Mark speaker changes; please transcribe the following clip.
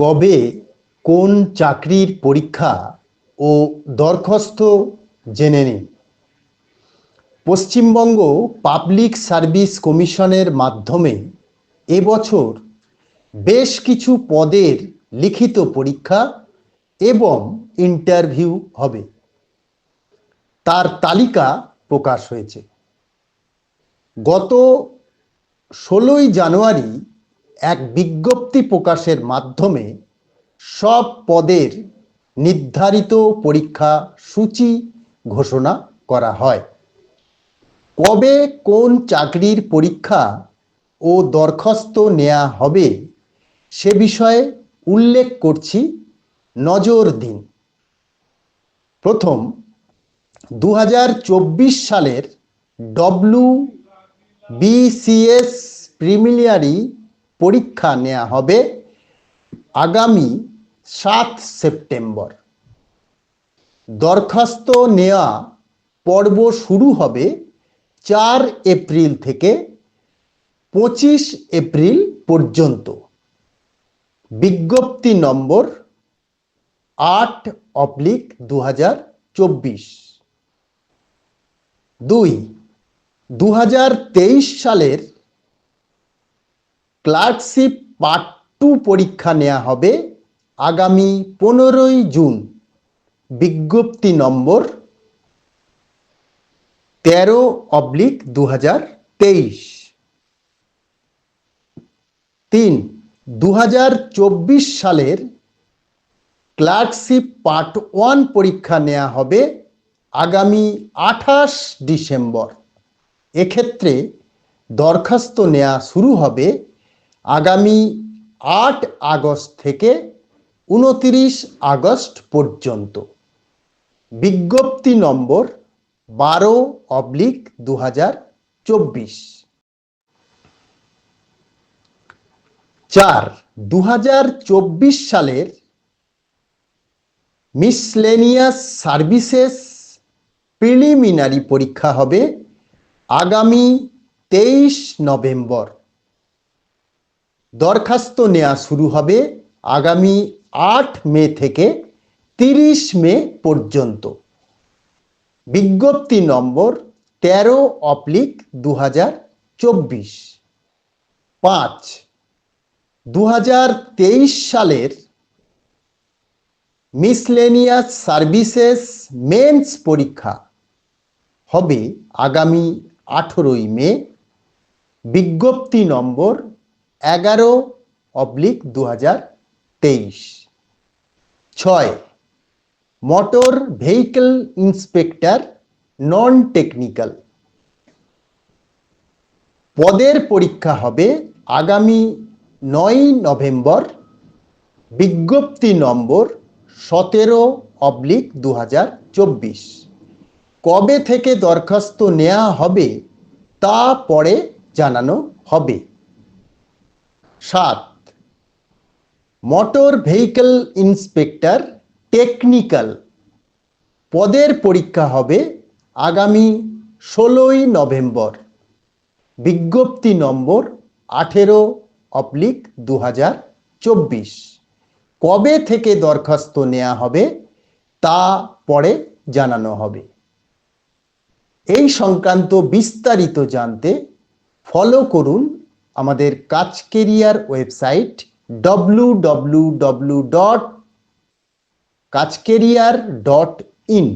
Speaker 1: কবে কোন চাকরির পরীক্ষা ও দরখাস্ত জেনে নিন? পশ্চিমবঙ্গ পাবলিক সার্ভিস কমিশনের মাধ্যমে এবছর বেশ কিছু পদের লিখিত পরীক্ষা এবং ইন্টারভিউ হবে। তার তালিকা প্রকাশ হয়েছে। গত ষোলোই জানুয়ারি এক বিজ্ঞপ্তি প্রকাশের মাধ্যমে সব পদের নির্ধারিত পরীক্ষা সূচি ঘোষণা করা হয়। কবে কোন চাকরির পরীক্ষা ও দরখাস্ত নেওয়া হবে সে বিষয়ে উল্লেখ করছি নজর দিন। প্রথম দু হাজার চব্বিশ সালের ডব্লু বিসিএস প্রিমিলিয়ারি পরীক্ষা নেওয়া হবে আগামী সাত সেপ্টেম্বর। দরখাস্ত নেওয়া পর্ব শুরু হবে চার এপ্রিল থেকে পঁচিশ এপ্রিল পর্যন্ত। বিজ্ঞপ্তি নম্বর আট অবলিক দু হাজার চব্বিশ। দুই দু হাজার তেইশ সালের ক্লার্কশিপ পার্ট টু পরীক্ষা নেওয়া হবে আগামী পনেরোই জুন। বিজ্ঞপ্তি নম্বর তেরো অবলিক দু হাজার তেইশ। তিন দু হাজার চব্বিশ সালের ক্লার্কশিপ পার্ট ওয়ান পরীক্ষা নেওয়া হবে আগামী আঠাশ ডিসেম্বর। এক্ষেত্রে দরখাস্ত নেওয়া শুরু হবে আগামী আট আগস্ট থেকে উনতিরিশ আগস্ট পর্যন্ত। বিজ্ঞপ্তি নম্বর বারো অবলিক দু হাজার চব্বিশ। চার দু হাজার চব্বিশ সালের মিসলেনিয়াস সার্ভিসেস প্রিলিমিনারি পরীক্ষা হবে আগামী তেইশ নভেম্বর। দরখাস্ত নেওয়া শুরু হবে আগামী আট মে থেকে তিরিশ মে পর্যন্ত। বিজ্ঞপ্তি নম্বর তেরো অপ্লিক দু হাজার চব্বিশ। পাঁচ দু সালের মিসলেনিয়াস সার্ভিসেস মেন্স পরীক্ষা হবে আগামী আঠেরোই মে। বিজ্ঞপ্তি নম্বর এগারো অবলিক দু হাজার তেইশ। ছয়, motor vehicle inspector non technical. পদের পরীক্ষা হবে আগামী নয় নভেম্বর, বিজ্ঞপ্তি নম্বর সতেরো অবলিক দু হাজার চব্বিশ। কবে থেকে দরখাস্ত নেওয়া হবে তা পরে জানানো হবে। সাত মোটর ভেহিকেল ইন্সপেক্টর টেকনিক্যাল পদের পরীক্ষা হবে আগামী ষোলোই নভেম্বর। বিজ্ঞপ্তি নম্বর আঠেরো অবলিক দু চব্বিশ। কবে থেকে দরখাস্ত নেওয়া হবে তা পরে জানানো হবে। এই সংক্রান্ত বিস্তারিত জানতে ফলো করুন আমাদের Kaj career website W W W dot Kaj career dot in